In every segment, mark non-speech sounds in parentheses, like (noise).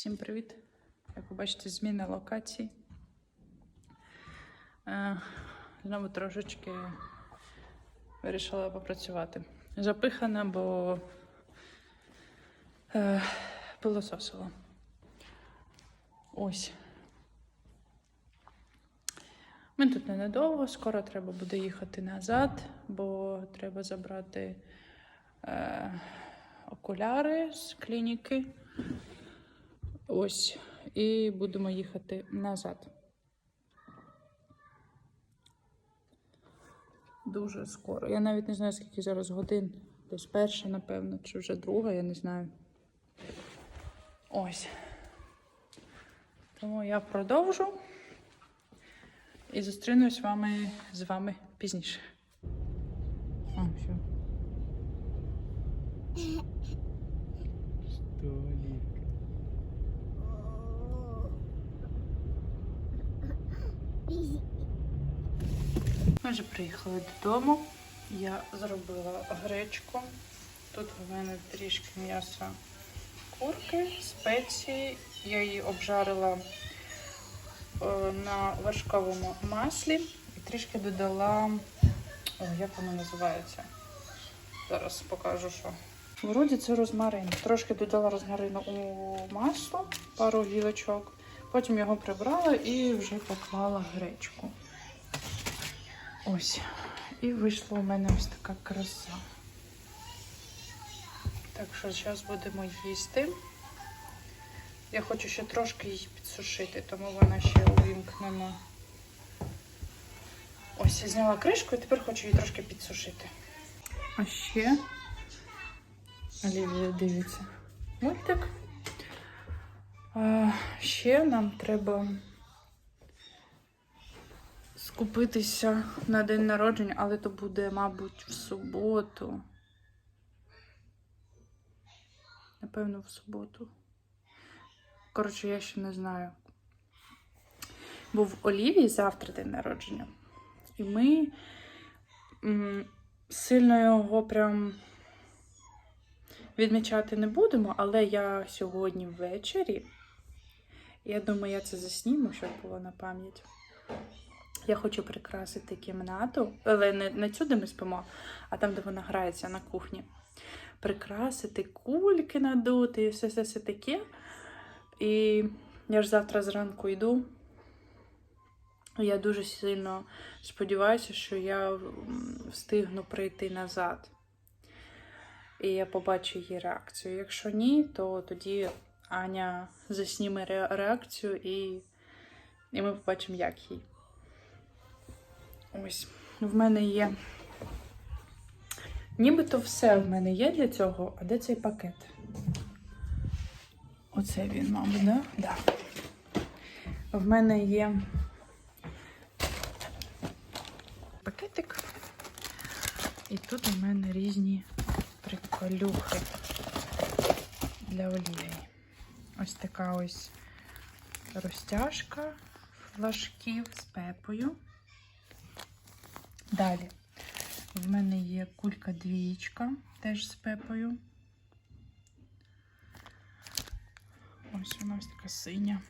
Всім привіт! Як ви бачите, зміна локації. Е, Знову трошечки вирішила попрацювати. Запихана, бо е, пилососила. Ось. Ми тут ненадовго, скоро треба буде їхати назад, бо треба забрати е, окуляри з клініки. Ось. І будемо їхати назад. Дуже скоро. Я навіть не знаю, скільки зараз годин. Десь перша, напевно, чи вже друга, я не знаю. Ось. Тому я продовжу. І зустрінусь з вами, з вами пізніше. А, все. Ми вже приїхали додому. Я зробила гречку. Тут в мене трішки м'яса курки, спеції. Я її обжарила е, на вершковому маслі і трішки додала. О, як воно називається? Зараз покажу, що. Вроді це розмарин. Трошки додала розмарину у масло, пару гілочок. Потім його прибрала і вже поклала гречку. Ось. І вийшла у мене ось така краса. Так що зараз будемо їсти. Я хочу ще трошки її підсушити, тому вона ще увімкнена. Ось я зняла кришку і тепер хочу її трошки підсушити. А ще Олівія дивиться мультик. А, ще нам треба скупитися на день народження, але то буде, мабуть, в суботу. Напевно, в суботу. Коротше, я ще не знаю. Бо в Олівії завтра день народження. І ми м, сильно його прям відмічати не будемо, але я сьогодні ввечері. Я думаю, я це засніму, щоб було на пам'ять. Я хочу прикрасити кімнату, але не, не цю, де ми спимо, а там, де вона грається на кухні. Прикрасити кульки надути і все, все, все таке. І я ж завтра зранку йду. Я дуже сильно сподіваюся, що я встигну прийти назад. І я побачу її реакцію. Якщо ні, то тоді Аня засніме реакцію і, і ми побачимо, як їй. Ось, в мене є. Нібито все в мене є для цього, а де цей пакет? Оце він, мабуть, да? Да. В мене є пакетик. І тут у мене різні приколюхи для олії. Ось така ось розтяжка флажків з пепою. Далі в мене є кулька двієчка, теж з пепою. Ось вона ось така синя.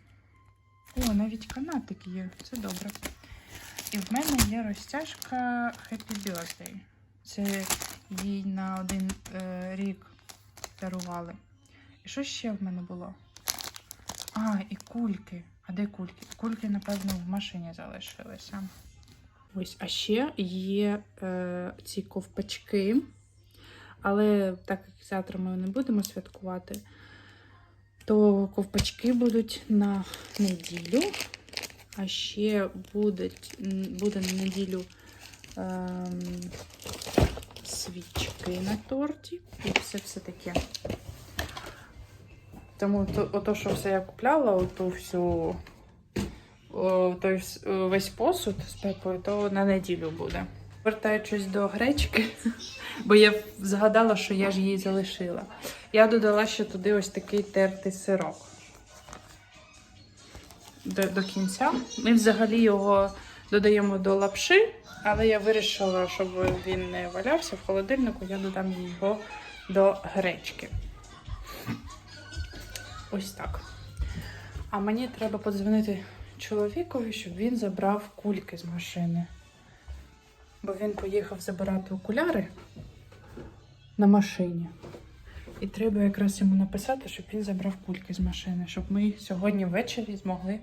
О, навіть канатик є, це добре. І в мене є розтяжка Happy Birthday. Це їй на один е, рік дарували. І що ще в мене було? А, і кульки. А де кульки? Кульки, напевно, в машині залишилися. Ось, а ще є е, ці ковпачки. Але так як завтра ми не будемо святкувати, то ковпачки будуть на неділю. А ще будуть, буде на неділю ем, свічки на торті і все все таке. Тому то, ото, що все я купляла, оту всю той весь посуд з пепою, то на неділю буде. Вертаючись до гречки, (laughs) бо я згадала, що я ж її залишила. Я додала ще туди ось такий тертий сирок. До, до кінця. Ми взагалі його додаємо до лапши, але я вирішила, щоб він не валявся в холодильнику, я додам його до гречки. Ось так. А мені треба подзвонити чоловікові, щоб він забрав кульки з машини. Бо він поїхав забирати окуляри на машині. І треба якраз йому написати, щоб він забрав кульки з машини, щоб ми сьогодні ввечері змогли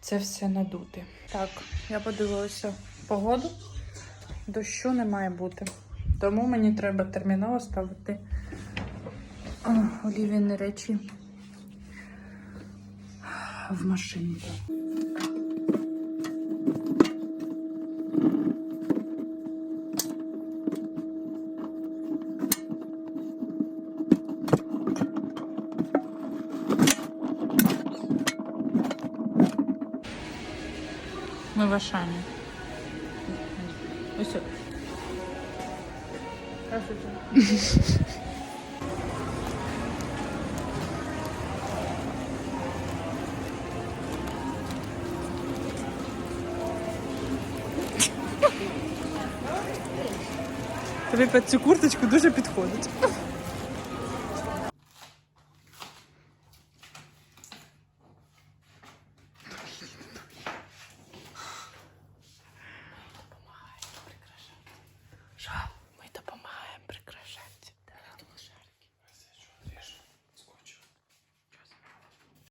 це все надути. Так, я подивилася погоду. Дощу не має бути. Тому мені треба терміново ставити олів'яні речі в машині. Ми в Ашані. Ось. Тобі під цю курточку дуже підходить.